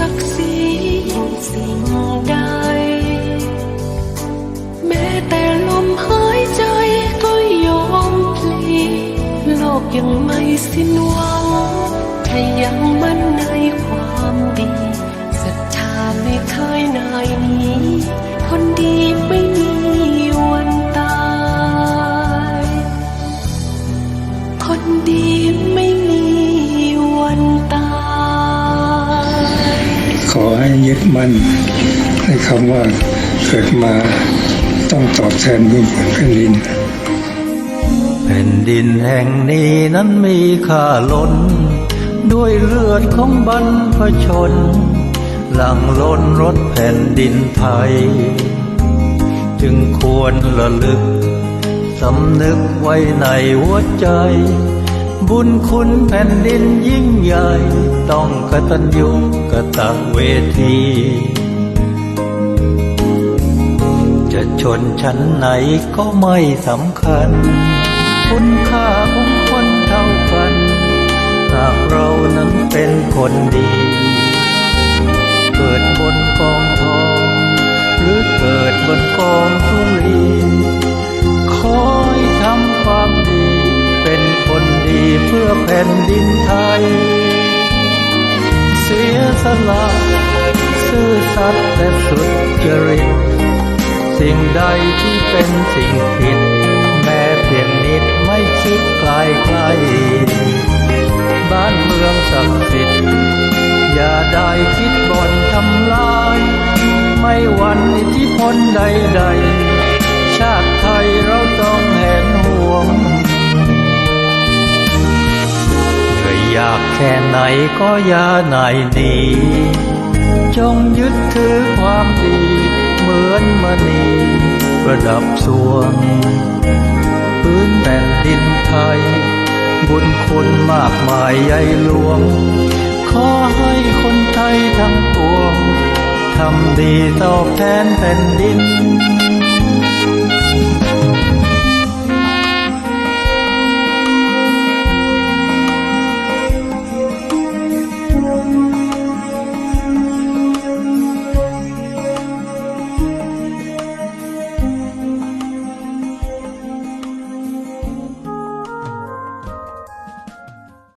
ศักดิ์ศรียิ่งสิ่งใด แม้แต่ลมหายใจก็ยอมพลีโลกยังไม่สิ้นหวังถ้ายังมั่นในความดีศรัทธาไม่เคยนายนี้ คนดีไม่มี ขอให้ยึดมั่นในคำว่าเกิดมาต้องตอบแทนบุญคุณแผ่นดิน แผ่นดินแห่งนี้นั้นมีค่าล้น ด้วยเลือดของบรรพชน หลังล้นรถแผ่นดินไทย จึงควรระลึกสำนึกไว้ในหัวใจ บุญคุณแผ่นดินยิ่งใหญ่ ต้องกตัญญูกตเวที จะชนชั้นไหนก็ไม่สำคัญ คุณค่าของคนเท่ากัน หากเรานั้นเป็นคนดี ละซื่อสัตย์และสุดจริต สิ่งใดที่เป็นสิ่งผิด แม้เพียงนิดไม่คิดไกลไกลบ้านเมืองศักดิ์สิทธิ์อย่าได้คิดบ่นทำลาย ไม่หวันอิทธิพลใดๆ กแค่ไหนก็อย่าหนายหนีจงยึดถือความดี เหมือนมณีประดับสวง พื้นแผ่นดินไทย บุญคุณมากมายใหญ่หลวง ขอให้คนไทยทั้งปวงทำดีตอบแทนแผ่นดิน